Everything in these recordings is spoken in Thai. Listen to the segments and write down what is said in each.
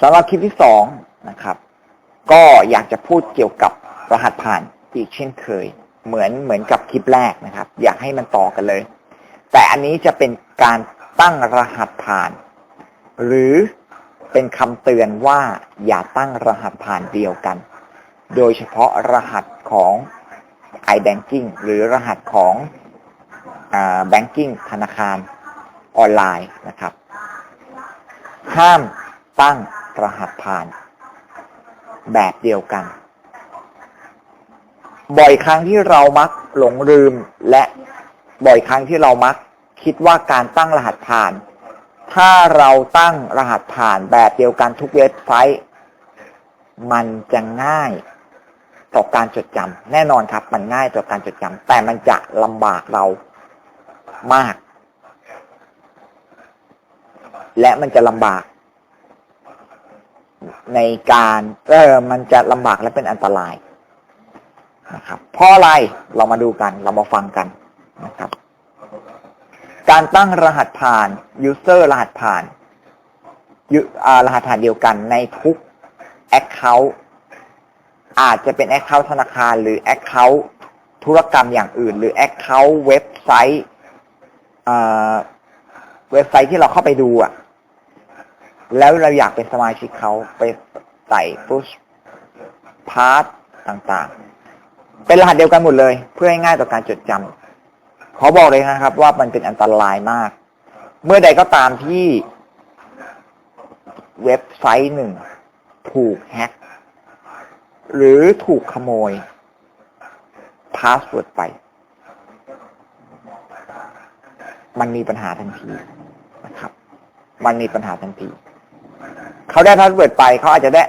สำหรับคลิปที่สองนะครับ ก็อยากจะพูดเกี่ยวกับรหัสผ่านอีกเช่นเคย เหมือนเหมือนกับคลิปแรกนะครับ อยากให้มันต่อกันเลย แต่อันนี้จะเป็นการตั้งรหัสผ่าน หรือเป็นคำเตือนว่าอย่าตั้งรหัสผ่านเดียวกัน โดยเฉพาะรหัสของ iBanking หรือรหัสของอ banking ธนาคารออนไลน์นะครับ ห้ามตั้ง รหัสผ่าน แบบเดียวกัน บ่อยครั้งที่เรามักหลงลืมและบ่อยครั้งที่เรามัก คิดว่าการตั้งรหัสผ่าน ถ้าเราตั้งรหัสผ่านแบบเดียวกันทุกเว็บไซต์มันจะง่ายต่อการจดจำแน่นอนครับ มันง่ายต่อการจดจำแต่มันจะลำบากเรามาก และมันจะลำบาก ในการเออมันจะลำบากและเป็นอันตรายนะครับเพราะอะไรเรามาดูกันเรามาฟังกันนะครับ การตั้งรหัสผ่าน user รหัสผ่านยุอ่ารหัสผ่านเดียวกันในทุก account อาจจะเป็น account ธนาคารหรือ account ธุรกรรมอย่างอื่น หรือ account เว็บไซต์อ่าเว็บไซต์ที่เราเข้าไปดูอะ แล้วเราอยากเป็นสมาชิกเขาไปใส่ push pass ต่างๆ เป็นรหัสเดียวกันหมดเลย เพื่อให้ง่ายต่อการจดจำขอบอกเลยนะครับ ว่ามันเป็นอันตรายมาก เมื่อใดก็ตามที่เว็บไซต์หนึ่งถูกแฮ็กหรือถูกขโมยพาสเวิร์ดไป มันมีปัญหาทันทีนะครับ มันมีปัญหาทันที เขาได้พาสเวิร์ดไป เขาอาจจะได้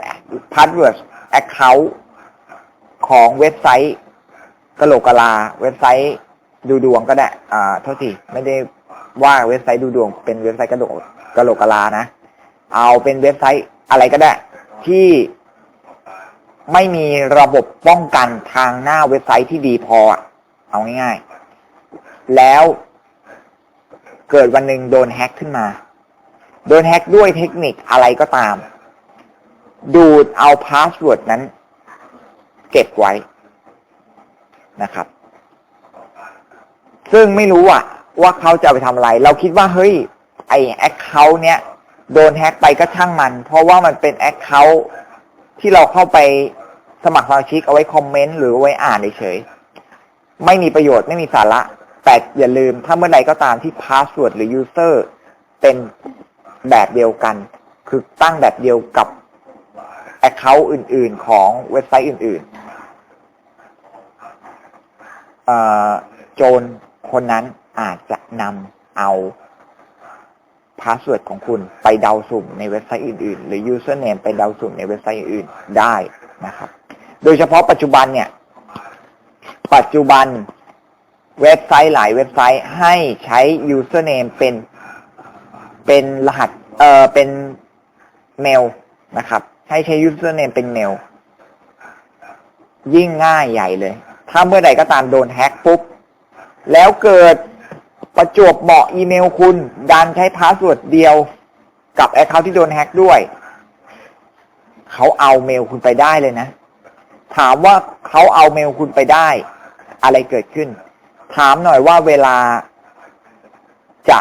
พาสเวิร์ดแอคเคาท์ของเว็บไซต์กะโหลกกะลา เว็บไซต์ดูดวงก็ได้ อ่า เท่าที่ไม่ได้ว่าเว็บไซต์ดูดวง เป็นเว็บไซต์กระโดกกะโหลกกะลานะ เอาเป็นเว็บไซต์อะไรก็ได้ ที่ไม่มีระบบป้องกันทางหน้าเว็บไซต์ที่ดีพอ เอาง่ายๆ แล้วเกิดวันหนึ่งโดนแฮ็กขึ้นมา โดนแฮ็กด้วยเทคนิคอะไรก็ตาม ดูดเอาพาสเวิร์ดนั้น เก็บไว้นะครับ ซึ่งไม่รู้อะว่าเขาจะไปทำอะไร เราคิดว่าเฮ้ย ไอแอคเคาท์เนี้ยโดนแฮ็กไปก็ช่างมัน เพราะว่ามันเป็นแอคเคาท์ที่เราเข้าไปสมัครสมาชิกเอาไว้คอมเมนต์หรือไว้อ่านเฉยๆไม่มีประโยชน์ไม่มีสาระ แต่อย่าลืมถ้าเมื่อใดก็ตามที่พาสเวิร์ดหรือยูเซอร์เป็น แบบเดียวกัน คือตั้งแบบเดียวกับแอคเคาท์อื่น ๆ ของเว็บไซต์อื่นๆโจรคนนั้นอาจจะนำเอาพาสเวิร์ดของคุณไปเดาสุ่มในเว็บไซต์อื่น ๆ หรือ username ไปเดาสุ่มในเว็บไซต์อื่นๆได้นะครับ โดยเฉพาะปัจจุบันเนี่ย ปัจจุบันเว็บไซต์หลายเว็บไซต์ให้ใช้ username เป็น เป็นรหัสเอ่อเป็นเมลนะครับ ให้ใช้ username เป็นเมลยิ่งง่ายใหญ่เลย ถ้าเมื่อใดก็ตามโดนแฮ็กปุ๊บ แล้วเกิดประจวบเหมาะอีเมลคุณดันใช้พาสเวิร์ดเดียวกับแอคเคาท์ที่โดนแฮ็กด้วย เขาเอาเมลคุณไปได้เลยนะ ถามว่าเขาเอาเมลคุณไปได้ อะไรเกิดขึ้น ถามหน่อยว่าเวลาจะ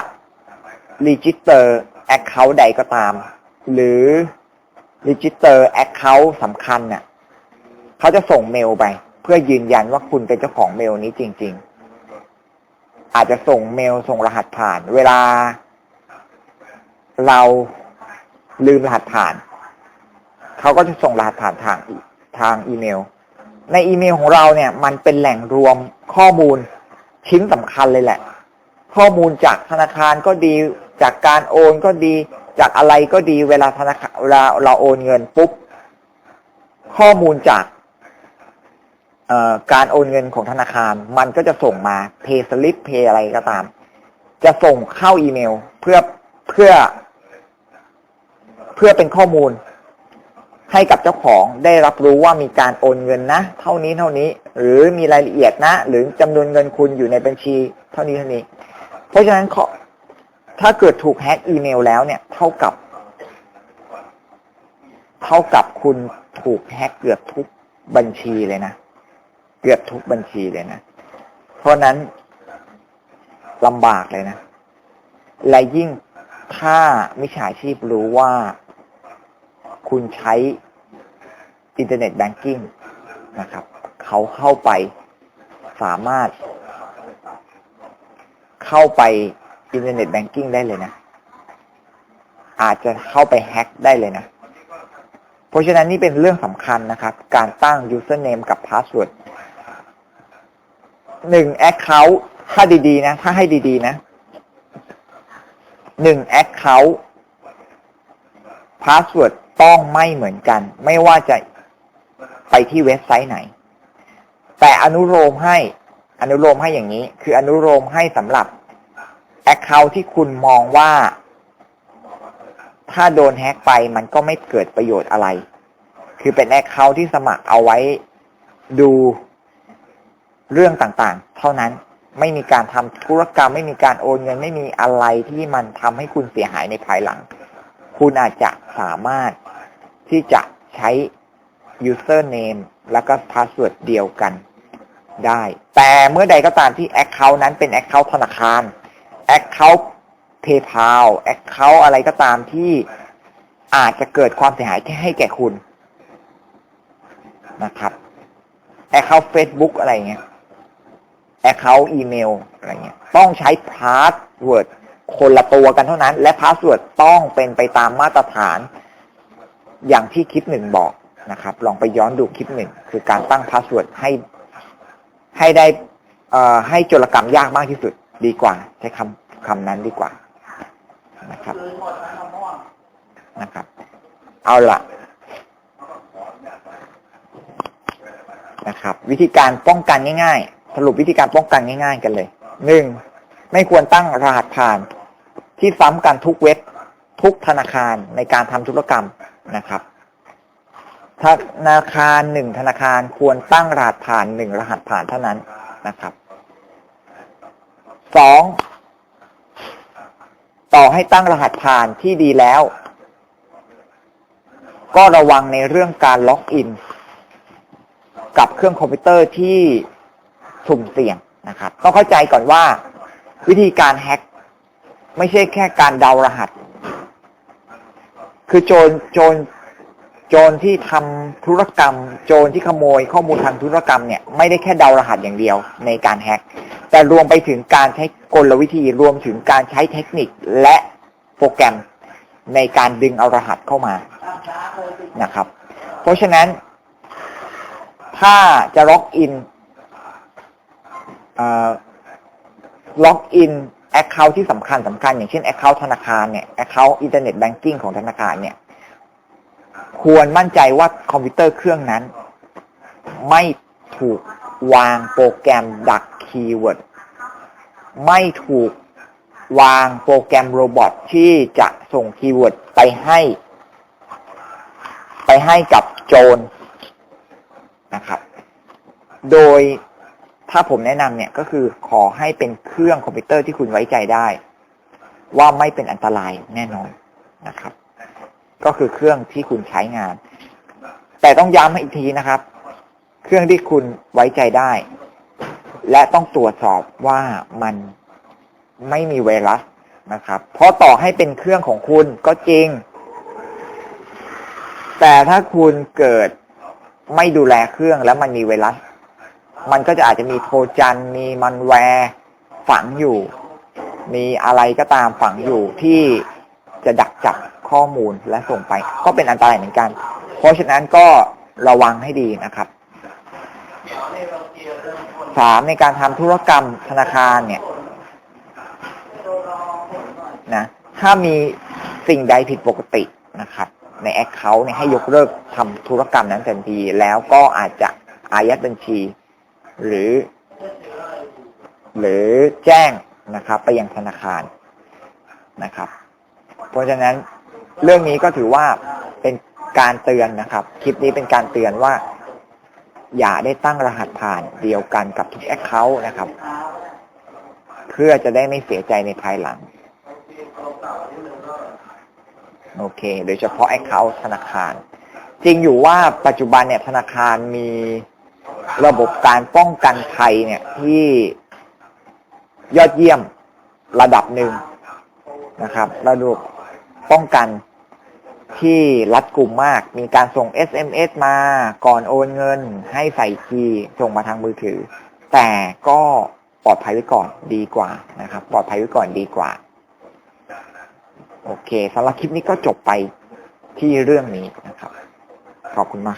รีจิสเตอร์แอคเคาท์ใดก็ตาม หรือรีจิสเตอร์แอคเคาท์สำคัญน่ะเขาจะส่งเมลไป เพื่อยืนยันว่าคุณเป็นเจ้าของเมลนี้จริง ๆ อาจจะส่งเมลส่งรหัสผ่าน เวลา เราลืมรหัสผ่าน เขาก็จะส่งรหัสผ่านทางทางอีเมล ในอีเมลของเราเนี่ย มันเป็นแหล่งรวมข้อมูลชิ้นสำคัญเลยแหละ ข้อมูลจากธนาคารก็ดี จากการโอนก็ดี จากอะไรก็ดีเวลาธนาคารเวลาเราโอนเงินปุ๊บข้อมูลจากการโอนเงินของธนาคาร มันก็จะส่งมา pay slip pay อะไรก็ตาม จะส่งเข้าอีเมล เพื่อเพื่อ เพื่อเป็นข้อมูล ให้กับเจ้าของได้รับรู้ว่ามีการโอนเงินนะ เท่านี้เท่านี้ หรือมีรายละเอียดนะ หรือจำนวนเงินคุณอยู่ในบัญชี เท่านี้เท่านี้ เพราะฉะนั้นขอถ้าเกิดถูกแฮ็กอีเมลแล้วเนี่ย เท่ากับ เท่ากับคุณถูกแฮ็กเกือบทุกบัญชีเลยนะ เกือบทุกบัญชีเลยนะ เพราะนั้นลำบากเลยนะ และยิ่งถ้ามิจฉาชีพรู้ว่า คุณใช้อินเทอร์เน็ตแบงกิ้งนะครับ เขาเข้าไปสามารถ เข้าไปอินเทอร์เน็ตแบงกิ้งได้เลยนะ อาจจะเข้าไปแฮ็กได้เลยนะ เพราะฉะนั้นนี่เป็นเรื่องสำคัญนะครับ การตั้ง username กับ password หนึ่ง account ถ้าดีๆนะ ถ้าให้ดีๆนะหนึ่ง account password ต้องไม่เหมือนกัน ไม่ว่าจะไปที่เว็บไซต์ไหน แต่อนุโลมให้อนุโลมให้อย่างนี้ คืออนุโลมให้สำหรับ account ที่คุณมองว่า ถ้าโดนแฮ็กไปมันก็ไม่เกิดประโยชน์อะไร คือเป็น account ที่สมัครเอาไว้ดูเรื่องต่างๆ เท่านั้นไม่มีการทำธุรกรรม ไม่มีการโอนเงิน ไม่มีอะไรที่มันทำให้คุณเสียหายในภายหลัง คุณอาจจะสามารถที่จะใช้ username แล้วก็ password เดียวกันได้ แต่เมื่อใดก็ตามที่ account นั้นเป็น account ธนาคาร account PayPal account อะไรก็ตามที่อาจจะเกิดความเสียหายที่ให้แก่คุณนะครับ account Facebook อะไรเงี้ย account อีเมลอะไรเงี้ย ต้องใช้ password คนละตัวกันเท่านั้น และ password ต้องเป็นไปตามมาตรฐาน อย่างที่คลิปหนึ่งบอกนะครับ ลองไปย้อนดูคลิปหนึ่งคือการตั้ง password ให้ให้ได้ให้โจรกรรมยากมากที่สุดดีกว่า ใช้คำ คำนั้นดีกว่านะครับนะครับ เอาล่ะนะครับ วิธีการป้องกันง่ายๆ สรุปวิธีการป้องกันง่าย ๆ กันเลยหนึ่งไม่ควรตั้งรหัสผ่าน ที่ซ้ำกันทุกเว็บทุกธนาคารในการทำธุรกรรมนะครับธนาคารหนึ่งธนาคารควรตั้งรหัสผ่านหนึ่งรหัสผ่านเท่านั้นนะครับสอง ต่อให้ตั้งรหัสผ่านที่ดีแล้ว ก็ระวังในเรื่องการล็อกอิน กับเครื่องคอมพิวเตอร์ที่สุ่มเสี่ยงนะครับต้องเข้าใจก่อนว่าวิธีการแฮ็กไม่ใช่แค่การเดารหัส คือโจรโจรโจรที่ทำธุรกรรม โจรที่ขโมยข้อมูลทางธุรกรรมเนี่ยไม่ได้แค่เดารหัสอย่างเดียวในการแฮ็ก แต่รวมไปถึงการใช้กลวิธีรวมถึงการใช้เทคนิคและโปรแกรมในการดึงเอารหัสเข้ามานะครับ เพราะฉะนั้น ถ้าจะล็อกอินล็อกอินแอคเคาท์ที่สำคัญสำคัญ อย่างเช่นแอคเคาท์ธนาคารเนี่ยแอคเคาท์อินเทอร์เน็ตแบงกิ้งของธนาคารเนี่ย ควรมั่นใจว่าคอมพิวเตอร์เครื่องนั้น ไม่ถูกวางโปรแกรมดัก คีย์เวิร์ดไม่ถูกวางโปรแกรมโรบอทที่จะส่งคีย์เวิร์ดไปให้ ไปให้กับโจรนะครับ โดยถ้าผมแนะนำเนี่ยก็คือขอให้เป็นเครื่องคอมพิวเตอร์ที่คุณไว้ใจได้ ว่าไม่เป็นอันตรายแน่นอนนะครับ ก็คือเครื่องที่คุณใช้งาน แต่ต้องย้ำอีกทีนะครับ เครื่องที่คุณไว้ใจได้ และต้องตรวจสอบว่ามันไม่มีไวรัสนะครับ เพราะต่อให้เป็นเครื่องของคุณก็จริง แต่ถ้าคุณเกิดไม่ดูแลเครื่องแล้วมันมีไวรัส มันก็จะอาจจะมีโทรจัน มีมันแวร์ฝังอยู่ มีอะไรก็ตามฝังอยู่ที่จะดักจับข้อมูลและส่งไป ก็เป็นอันตรายเหมือนกัน เพราะฉะนั้นก็ระวังให้ดีนะครับ สามในการทำธุรกรรมธนาคารเนี่ยนะถ้ามีสิ่งใดผิดปกตินะครับ ในแอคเคาท์เนี่ยให้ยกเลิกทำธุรกรรมนั้นทันที แล้วก็อาจจะอายัดบัญชี หรือ หรือแจ้งนะครับ ไปยังธนาคารนะครับ เพราะฉะนั้นเรื่องนี้ก็ถือว่าเป็นการเตือนนะครับ คลิปนี้เป็นการเตือนว่า อย่าได้ตั้งรหัสผ่านเดียวกันกับทุกแอคเคาท์นะครับ เพื่อจะได้ไม่เสียใจในภายหลัง โอเค โดยเฉพาะแอคเคาท์ธนาคาร จริงอยู่ว่าปัจจุบันเนี่ยธนาคารมีระบบการป้องกันภัยเนี่ยที่ยอดเยี่ยมระดับหนึ่งนะครับ ระบบป้องกัน ที่รัดกลุ่มมาก มีการส่ง SMS มาก่อนโอนเงิน ให้ใส่คีย์ส่งมาทางมือถือ แต่ก็ปลอดภัยไว้ก่อนดีกว่านะครับ ปลอดภัยไว้ก่อนดีกว่า โอเคสำหรับคลิปนี้ก็จบไปที่เรื่องนี้นะครับ ขอบคุณมาก